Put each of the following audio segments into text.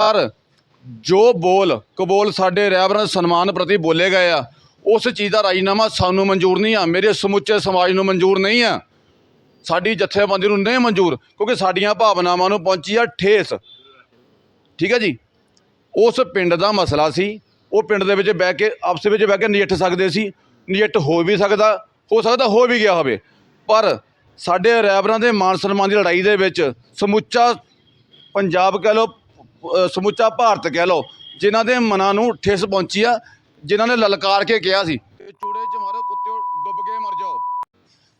ਪਰ ਜੋ ਬੋਲ, ਕਬੋਲ ਸਾਡੇ ਰਹਿਬਰ ਸਨਮਾਨ ਪ੍ਰਤੀ ਬੋਲੇ ਗਏ ਆ, ਉਸ ਚੀਜ਼ ਦਾ ਰਾਜੀਨਾਮਾ ਸਾਨੂੰ ਮਨਜ਼ੂਰ ਨਹੀਂ ਆ। ਮੇਰੇ ਸਮੁੱਚੇ ਸਮਾਜ ਨੂੰ ਮਨਜ਼ੂਰ ਨਹੀਂ ਆ। ਸਾਡੀ ਜਥੇਬੰਦੀ ਨੂੰ ਨਹੀਂ ਮਨਜ਼ੂਰ, ਕਿਉਂਕਿ ਸਾਡੀਆਂ ਭਾਵਨਾਵਾਂ ਨੂੰ ਪਹੁੰਚੀ ਆ ਠੇਸ। ਠੀਕ ਹੈ ਜੀ? ਉਸ ਪਿੰਡ ਦਾ ਮਸਲਾ ਸੀ। ਉਹ ਪਿੰਡ ਦੇ ਵਿੱਚ ਬਹਿ ਕੇ, ਆਪਸ ਵਿੱਚ ਬਹਿ ਕੇ ਨਜਿੱਠ ਸਕਦੇ ਸੀ। ਨਜਿੱਠ ਹੋ ਵੀ ਸਕਦਾ, ਹੋ ਸਕਦਾ ਹੋ ਵੀ ਗਿਆ ਹੋਵੇ। ਪਰ ਸਾਡੇ ਰੈਬਰਾਂ ਦੇ ਮਾਨ ਸਨਮਾਨ ਦੀ ਲੜਾਈ ਦੇ ਵਿੱਚ ਸਮੁੱਚਾ ਪੰਜਾਬ ਕਹਿ ਲਓ ਸਮੁੱਚਾ ਭਾਰਤ ਕਹਿ ਲਓ, ਜਿਨ੍ਹਾਂ ਦੇ ਮਨਾਂ ਨੂੰ ਠੇਸ ਪਹੁੰਚੀ ਆ, ਜਿਨ੍ਹਾਂ ਨੇ ਲਲਕਾਰ ਕੇ ਕਿਹਾ ਸੀ। ਚੂੜੇ ਚ ਮਾਰੋ, ਕੁੱਤਿਓ, ਡੁੱਬ ਕੇ ਮਰ ਜਾਓ।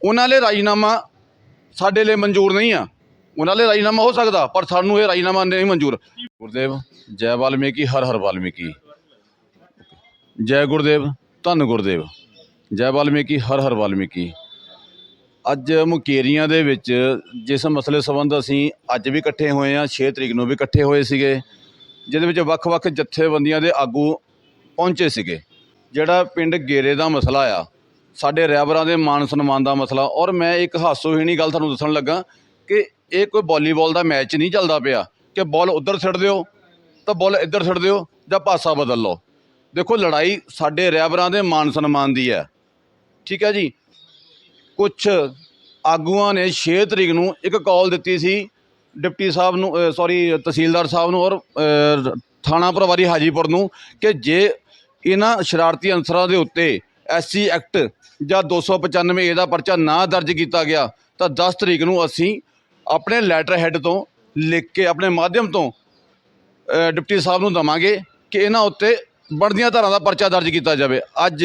ਉਹਨਾਂ ਲਈ ਰਾਜੀਨਾਮਾ ਸਾਡੇ ਲਈ ਮਨਜ਼ੂਰ ਨਹੀਂ ਆ। ਉਹਨਾਂ ਲਈ ਰਾਜੀਨਾਮਾ ਹੋ ਸਕਦਾ, ਪਰ ਸਾਨੂੰ ਇਹ ਰਾਜੀਨਾਮਾ ਨਹੀਂ ਮਨਜ਼ੂਰ। ਗੁਰਦੇਵ, ਜੈ ਵਾਲਮੀਕੀ, ਹਰ ਹਰ ਵਾਲਮੀਕੀ। ਜੈ ਗੁਰਦੇਵ, ਧੰਨ ਗੁਰਦੇਵ। ਜੈ ਵਾਲਮੀਕੀ, ਹਰ ਹਰ ਵਾਲਮੀਕੀ। ਅੱਜ ਮੁਕੇਰੀਆਂ ਦੇ ਵਿੱਚ ਜਿਸ ਮਸਲੇ ਸੰਬੰਧ ਅਸੀਂ ਅੱਜ ਵੀ ਇਕੱਠੇ ਹੋਏ ਹਾਂ 6 ਤਰੀਕ ਨੂੰ ਵੀ ਇਕੱਠੇ ਹੋਏ ਸੀਗੇ, ਜਿਹਦੇ ਵਿੱਚ ਵੱਖ-ਵੱਖ ਜਥੇਬੰਦੀਆਂ ਦੇ ਆਗੂ ਪਹੁੰਚੇ ਸੀਗੇ। ਜਿਹੜਾ ਪਿੰਡ ਗੇਰੇ ਦਾ ਮਸਲਾ ਆ, ਸਾਡੇ ਰਹਿਬਰਾਂ ਦੇ ਮਾਨ ਸਨਮਾਨ ਦਾ ਮਸਲਾ, ਔਰ ਮੈਂ ਇੱਕ ਹਾਸੋਹੀਣੀ ਗੱਲ ਤੁਹਾਨੂੰ ਦੱਸਣ ਲੱਗਾ ਕਿ ਇਹ ਕੋਈ ਵਾਲੀਬਾਲ ਦਾ ਮੈਚ ਨਹੀਂ ਚੱਲਦਾ ਪਿਆ, ਕਿ ਬਾਲ ਉੱਧਰ ਛੱਡ ਦਿਓ, ਤਾਂ ਬਾਲ ਇੱਧਰ ਛੱਡ ਦਿਓ, ਜਾਂ ਪਾਸਾ ਬਦਲ ਲਓ। ਦੇਖੋ, ਲੜਾਈ ਸਾਡੇ ਰਹਿਬਰਾਂ ਦੇ ਮਾਨ ਸਨਮਾਨ ਦੀ ਹੈ। ਠੀਕ ਹੈ ਜੀ? ਕੁਝ ਆਗੂਆਂ ਨੇ 6 ਤਰੀਕ ਨੂੰ ਇੱਕ ਕਾਲ ਦਿੱਤੀ ਸੀ ਡਿਪਟੀ ਸਾਹਿਬ ਨੂੰ ਸੌਰੀ ਤਹਿਸੀਲਦਾਰ ਸਾਹਿਬ ਨੂੰ ਔਰ ਥਾਣਾ ਪ੍ਰਭਾਰੀ ਹਾਜੀਪੁਰ ਨੂੰ ਕਿ ਜੇ ਇਹਨਾਂ ਸ਼ਰਾਰਤੀ ਅਨਸਰਾਂ ਦੇ ਉੱਤੇ ਐਸਸੀ ਐਕਟ ਜਾਂ 295 ਏ ਦਾ ਪਰਚਾ ਨਾ ਦਰਜ ਕੀਤਾ ਗਿਆ, ਤਾਂ 10 ਤਰੀਕ ਨੂੰ ਅਸੀਂ ਆਪਣੇ ਲੈਟਰ ਹੈੱਡ ਤੋਂ ਲਿਖ ਕੇ, ਆਪਣੇ ਮਾਧਿਅਮ ਤੋਂ ਡਿਪਟੀ ਸਾਹਿਬ ਨੂੰ ਦਵਾਂਗੇ ਕਿ ਇਹਨਾਂ ਉੱਤੇ ਬਣਦੀਆਂ ਧਾਰਾਂ ਦਾ ਪਰਚਾ ਦਰਜ ਕੀਤਾ ਜਾਵੇ। ਅੱਜ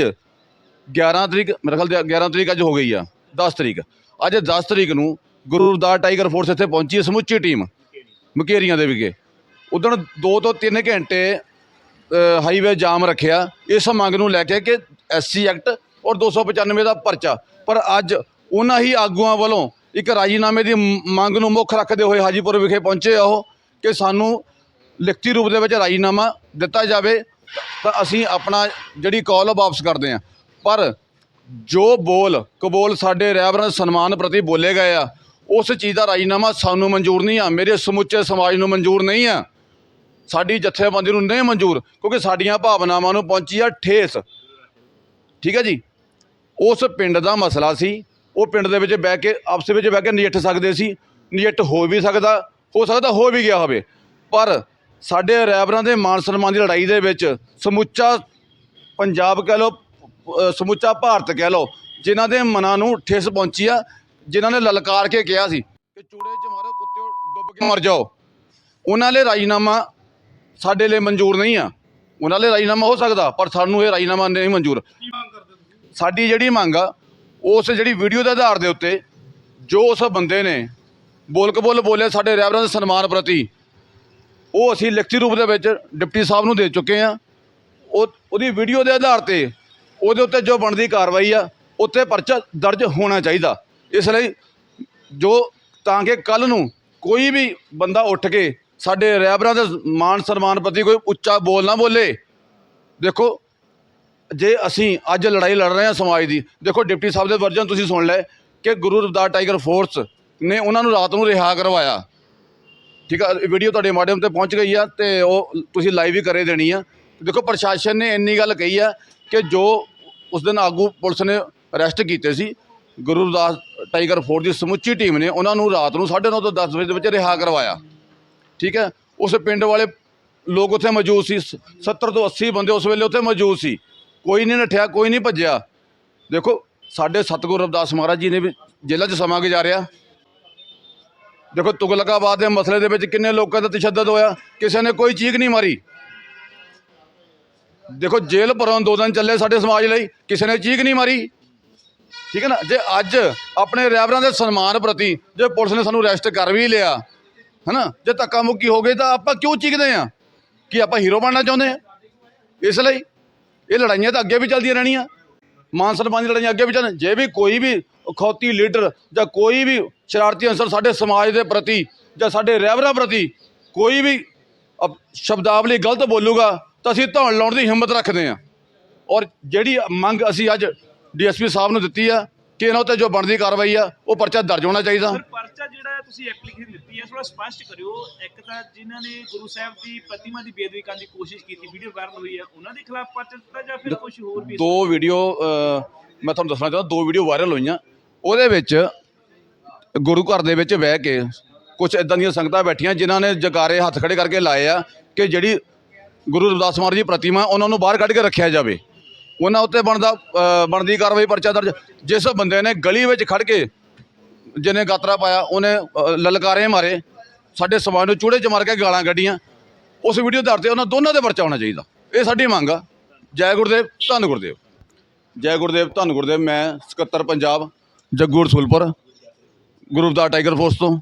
11 ਤਰੀਕ, ਮੇਰੇ ਖਿਆਲ ਤੇ 11 ਤਰੀਕ ਅੱਜ ਹੋ ਗਈ ਆ। 10 ਤਰੀਕ। ਅੱਜ 10 ਤਰੀਕ ਨੂੰ ਗੁਰੂ ਰਵਿਦਾਸ ਟਾਈਗਰ ਫੋਰਸ ਇੱਥੇ ਪਹੁੰਚੀ ਹੈ, ਸਮੁੱਚੀ ਟੀਮ, ਮਕੇਰੀਆਂ ਦੇ ਵਿਖੇ। ਉਦੋਂ 2 ਤੋਂ 3 ਘੰਟੇ ਹਾਈਵੇ ਜਾਮ ਰੱਖਿਆ। ਇਸ ਮੰਗ ਨੂੰ ਲੈ ਕੇ ਕਿ ਐਸਸੀ ਐਕਟ ਔਰ 295 ਦਾ ਪਰਚਾ। ਪਰ ਅੱਜ ਉਹਨਾਂ ਹੀ ਆਗੂਆਂ ਵੱਲੋਂ ਇੱਕ ਰਾਜੀਨਾਮੇ ਦੀ ਮੰਗ ਨੂੰ ਮੁੱਖ ਰੱਖਦੇ ਹੋਏ ਹਾਜੀਪੁਰ ਵਿਖੇ ਪਹੁੰਚੇ ਆ ਉਹ ਕਿ ਸਾਨੂੰ ਲਿਖਤੀ ਰੂਪ ਦੇ ਵਿੱਚ ਰਾਜੀਨਾਮਾ ਦਿੱਤਾ ਜਾਵੇ ਤਾਂ ਅਸੀਂ ਆਪਣਾ ਜਿਹੜੀ ਕਾਲ ਉਹ ਵਾਪਸ ਕਰਦੇ ਹਾਂ। ਪਰ ਜੋ ਬੋਲ, ਕਬੋਲ ਸਾਡੇ ਰਹਿਬਰਾਂ ਦੇ ਸਨਮਾਨ ਪ੍ਰਤੀ ਬੋਲੇ ਗਏ ਆ, ਉਸ ਚੀਜ਼ ਦਾ ਰਾਜੀਨਾਮਾ ਸਾਨੂੰ ਮਨਜ਼ੂਰ ਨਹੀਂ ਆ। ਮੇਰੇ ਸਮੁੱਚੇ ਸਮਾਜ ਨੂੰ ਮਨਜ਼ੂਰ ਨਹੀਂ ਆ। ਸਾਡੀ ਜਥੇਬੰਦੀ ਨੂੰ ਨਹੀਂ ਮਨਜ਼ੂਰ, ਕਿਉਂਕਿ ਸਾਡੀਆਂ ਭਾਵਨਾਵਾਂ ਨੂੰ ਪਹੁੰਚੀ ਆ ਠੇਸ। ਠੀਕ ਹੈ ਜੀ? ਉਸ ਪਿੰਡ ਦਾ ਮਸਲਾ ਸੀ। ਉਹ ਪਿੰਡ ਦੇ ਵਿੱਚ ਬਹਿ ਕੇ, ਆਪਸ ਵਿੱਚ ਬਹਿ ਕੇ ਨਜਿੱਠ ਸਕਦੇ ਸੀ। ਨਜਿੱਠ ਹੋ ਵੀ ਸਕਦਾ, ਹੋ ਸਕਦਾ ਹੋ ਵੀ ਗਿਆ ਹੋਵੇ। ਪਰ ਸਾਡੇ ਰੈਬਰਾਂ ਦੇ ਮਾਨ ਸਨਮਾਨ ਦੀ ਲੜਾਈ ਦੇ ਵਿੱਚ ਸਮੁੱਚਾ ਪੰਜਾਬ ਕਹਿ ਲਓ ਸਮੁੱਚਾ ਭਾਰਤ ਕਹਿ ਲਓ ਜਿਨ੍ਹਾਂ ਦੇ ਮਨਾਂ ਨੂੰ ਠੇਸ ਪਹੁੰਚੀ ਆ ਜਿਨ੍ਹਾਂ ਨੇ ਲਲਕਾਰ ਕੇ ਕਿਹਾ ਸੀ ਕਿ ਚੂੜੇ ਚ ਮਾਰੋ ਕੁੱਤਿਓ ਡੁੱਬ ਕੇ ਮਰ ਜਾਓ। ਉਹਨਾਂ ਲਈ ਰਾਜੀਨਾਮਾ ਸਾਡੇ ਲਈ ਮਨਜ਼ੂਰ ਨਹੀਂ ਆ। ਉਹਨਾਂ ਲਈ ਰਾਜੀਨਾਮਾ ਹੋ ਸਕਦਾ ਪਰ ਸਾਨੂੰ ਇਹ ਰਾਜੀਨਾਮਾ ਨਹੀਂ ਮਨਜ਼ੂਰ। ਸਾਡੀ ਜਿਹੜੀ ਮੰਗ ਆ ਉਸ ਜਿਹੜੀ ਵੀਡੀਓ ਦੇ ਆਧਾਰ ਦੇ ਉੱਤੇ ਜੋ ਉਸ ਬੰਦੇ ਨੇ ਬੋਲ ਕਬੋਲ ਬੋਲੇ ਸਾਡੇ ਦੇ ਸਨਮਾਨ ਪ੍ਰਤੀ ਉਹ ਅਸੀਂ ਲਿਖਤੀ ਰੂਪ ਦੇ ਵਿੱਚ ਡਿਪਟੀ ਸਾਹਿਬ ਨੂੰ ਦੇ ਚੁੱਕੇ ਆ। ਉਹ ਉਹਦੀ ਵੀਡੀਓ ਦੇ ਆਧਾਰ ਤੇ ਉਹਦੇ ਉੱਤੇ ਜੋ ਬਣਦੀ ਕਾਰਵਾਈ ਆ, ਉੱਤੇ ਪਰਚਾ ਦਰਜ ਹੋਣਾ ਚਾਹੀਦਾ। ਇਸ ਲਈ ਜੋ ਤਾਂ ਕਿ ਕੱਲ ਨੂੰ ਕੋਈ ਵੀ ਬੰਦਾ ਉੱਠ ਕੇ ਸਾਡੇ ਰਹਿਬਰਾਂ ਦੇ ਮਾਨ ਸਨਮਾਨ ਪ੍ਰਤੀ ਕੋਈ ਉੱਚਾ ਬੋਲ ਨਾ ਬੋਲੇ। ਦੇਖੋ, ਜੇ ਅਸੀਂ ਅੱਜ ਲੜਾਈ ਲੜ ਰਹੇ ਹਾਂ ਸਮਾਜ ਦੀ, ਦੇਖੋ ਡਿਪਟੀ ਸਾਹਿਬ ਦੇ ਵਰਜਨ ਤੁਸੀਂ ਸੁਣ ਲਏ ਕਿ ਗੁਰੂ ਰਵਦਾਸ ਟਾਈਗਰ ਫੋਰਸ ਨੇ ਉਹਨਾਂ ਨੂੰ ਰਾਤ ਨੂੰ ਰਿਹਾ ਕਰਵਾਇਆ। ਠੀਕ ਆ ਵੀਡੀਓ ਤੁਹਾਡੇ ਮਾਧਿਅਮ ਤੇ ਪਹੁੰਚ ਗਈ ਆ ਤੇ ਉਹ ਤੁਸੀਂ ਲਾਈਵ ਹੀ ਕਰੇ ਦੇਣੀ ਆ। ਦੇਖੋ, ਪ੍ਰਸ਼ਾਸਨ ਨੇ ਇੰਨੀ ਗੱਲ ਕਹੀ ਆ ਕਿ ਜੋ ਉਸ ਦਿਨ ਆਗੂ ਪੁਲਿਸ ਨੇ ਅਰੈਸਟ ਕੀਤੇ ਸੀ। ਗੁਰੂ ਰਵਿਦਾਸ ਟਾਈਗਰ ਫੋਰਸ ਦੀ ਸਮੁੱਚੀ ਟੀਮ ਨੇ ਉਹਨਾਂ ਨੂੰ ਰਾਤ ਨੂੰ 9:30 ਤੋਂ 10 ਵਜੇ ਦੇ ਵਿੱਚ ਰਿਹਾ ਕਰਵਾਇਆ। ਠੀਕ ਹੈ? ਉਸ ਪਿੰਡ ਵਾਲੇ ਲੋਕ ਉੱਥੇ ਮੌਜੂਦ ਸੀ। 70 ਤੋਂ 80 ਬੰਦੇ ਉਸ ਵੇਲੇ ਉੱਥੇ ਮੌਜੂਦ ਸੀ। ਕੋਈ ਨਹੀਂ ਨੱਠਿਆ, ਕੋਈ ਨਹੀਂ ਭੱਜਿਆ। ਦੇਖੋ, ਸਾਡੇ ਸਤਿਗੁਰੂ ਰਵਿਦਾਸ ਮਹਾਰਾਜ ਜੀ ਨੇ ਵੀ ਜੇਲ੍ਹਾਂ 'ਚ ਸਮਾਂ ਗੁਜ਼ਾਰਿਆ। ਦੇਖੋ, ਤੁਗਲਕਾਬਾਦ ਦੇ ਮਸਲੇ ਦੇ ਵਿੱਚ ਕਿੰਨੇ ਲੋਕਾਂ ਦਾ ਤਸ਼ੱਦਦ ਹੋਇਆ। ਕਿਸੇ ਨੇ ਕੋਈ ਚੀਕ ਨਹੀਂ ਮਾਰੀ। ਦੇਖੋ, ਜੇਲ੍ਹ ਭਰੋਂ ਦੋ ਦਿਨ ਚੱਲੇ ਸਾਡੇ ਸਮਾਜ ਲਈ, ਕਿਸੇ ਨੇ ਚੀਕ ਨਹੀਂ ਮਾਰੀ। ਠੀਕ ਹੈ ਨਾ? ਜੇ ਅੱਜ ਆਪਣੇ ਰਹਿਬਰਾਂ ਦੇ ਸਨਮਾਨ ਪ੍ਰਤੀ ਜੇ ਪੁਲਿਸ ਨੇ ਸਾਨੂੰ ਅਰੈਸਟ ਕਰ ਵੀ ਲਿਆ ਹਨਾ ਜੇ ਧੱਕਾ ਮੁੱਕੀ ਹੋ ਗਈ ਤਾਂ ਆਪਾਂ ਕਿਉਂ ਚੀਕਦੇ ਆ ਕਿ ਆਪਾਂ ਹੀਰੋ ਬਣਨਾ ਚਾਹੁੰਦੇ ਆ ਇਸ ਲਈ ਇਹ ਲੜਾਈਆਂ ਤਾਂ ਅੱਗੇ ਵੀ ਚੱਲਦੀਆਂ ਰਹਿਣੀਆਂ। ਮਾਨ ਸਨਮਾਨ ਦੀ ਲੜਾਈਆਂ ਅੱਗੇ ਵੀ ਚੱਲਣ। ਜੇ ਵੀ ਕੋਈ ਵੀ ਅਖੌਤੀ ਲੀਡਰ ਜਾਂ ਕੋਈ ਵੀ ਸ਼ਰਾਰਤੀ ਅੰਸਰ ਸਾਡੇ ਸਮਾਜ ਦੇ ਪ੍ਰਤੀ ਜਾਂ ਸਾਡੇ ਰਹਿਬਰਾਂ ਪ੍ਰਤੀ ਕੋਈ ਵੀ ਅਪ- ਸ਼ਬਦਾਵਲੀ ਗਲਤ ਬੋਲੂਗਾ ਤਾਂ ਅਸੀਂ ਧੌਣ ਲਾਉਣ ਦੀ ਹਿੰਮਤ ਰੱਖਦੇ ਹਾਂ। ਔਰ ਜਿਹੜੀ ਮੰਗ ਅਸੀਂ ਅੱਜ ਡੀਐਸਪੀ ਸਾਹਿਬ ਨੂੰ ਦਿੱਤੀ ਆ ਕਿ ਇਹਨਾਂ ਉੱਤੇ ਜੋ ਬਣਦੀ ਕਾਰਵਾਈ ਆ ਉਹ ਪਰਚਾ ਦਰਜ ਹੋਣਾ ਚਾਹੀਦਾ। ਪਰਚਾ ਜਿਹੜਾ ਤੁਸੀਂ ਐਪਲੀਕੇਸ਼ਨ ਦਿੱਤੀ ਹੈ ਥੋੜਾ ਸਪਸ਼ਟ ਕਰਿਓ। ਇੱਕ ਤਾਂ ਜਿਨ੍ਹਾਂ ਨੇ ਗੁਰੂ ਸਾਹਿਬ ਦੀ ਪ੍ਰਤਿਮਾ ਦੀ ਬੇਦਬੀ ਕਰਨ ਦੀ ਕੋਸ਼ਿਸ਼ ਕੀਤੀ ਵੀਡੀਓ ਵਾਇਰਲ ਹੋਈ ਹੈ ਉਹਨਾਂ ਦੇ ਖਿਲਾਫ ਪਰਚਾ ਦਿੱਤਾ ਜਾਂ ਫਿਰ ਕੁਝ ਹੋਰ ਵੀ ਦੋ ਵੀਡੀਓ ਮੈਂ ਤੁਹਾਨੂੰ ਦੱਸਣਾ ਚਾਹੁੰਦਾ ਦੋ ਵੀਡੀਓ ਵਾਇਰਲ ਹੋਈਆਂ। ਉਹਦੇ ਵਿੱਚ ਗੁਰੂ ਘਰ ਦੇ ਵਿੱਚ ਬਹਿ ਕੇ ਕੁਝ ਇਦਾਂ ਦੀਆਂ ਸੰਗਤਾਂ ਬੈਠੀਆਂ ਜਿਨ੍ਹਾਂ ਨੇ ਜਕਾਰੇ ਹੱਥ ਖੜੇ ਕਰਕੇ ਲਾਏ ਆ ਕਿ ਜਿਹੜੀ ਗੁਰੂ ਰਵਿਦਾਸ ਮਹਾਰਾਜ ਦੀ ਪ੍ਰਤਿਮਾ ਉਹਨਾਂ ਨੂੰ ਬਾਹਰ ਕੱਢ ਕੇ ਰੱਖਿਆ ਜਾਵੇ। ਉਹਨਾਂ ਉੱਤੇ ਬਣਦਾ ਬਣਦੀ ਕਾਰਵਾਈ ਪਰਚਾ ਦਰਜ। ਜਿਸ ਬੰਦੇ ਨੇ ਗਲੀ ਵਿੱਚ ਖੜ ਕੇ ਜਿਹਨੇ ਗਾਤਰਾ ਪਾਇਆ, ਉਹਨੇ ਲਲਕਾਰੇ ਮਾਰੇ। ਸਾਡੇ ਸਮਾਜ ਨੂੰ ਚੂੜੇ ਚ ਮਾਰ ਕੇ ਗਾਲਾਂ ਕੱਢੀਆਂ। ਉਸ ਵੀਡੀਓ ਦੇ ਆਧਾਰ ਤੇ ਉਹਨਾਂ ਦੋਨਾਂ ਦੇ ਪਰਚਾ ਹੋਣਾ ਚਾਹੀਦਾ। ਇਹ ਸਾਡੀ ਮੰਗ ਆ। ਜੈ ਗੁਰਦੇਵ, ਧੰਨ ਗੁਰਦੇਵ। ਜੈ ਗੁਰਦੇਵ, ਧੰਨ ਗੁਰਦੇਵ। ਮੈਂ ਸਕੱਤਰ ਪੰਜਾਬ ਜੱਗੂ ਰਸੂਲਪੁਰ ਗੁਰੂ ਦਾ ਟਾਈਗਰ ਫੋਰਸ ਤੋਂ।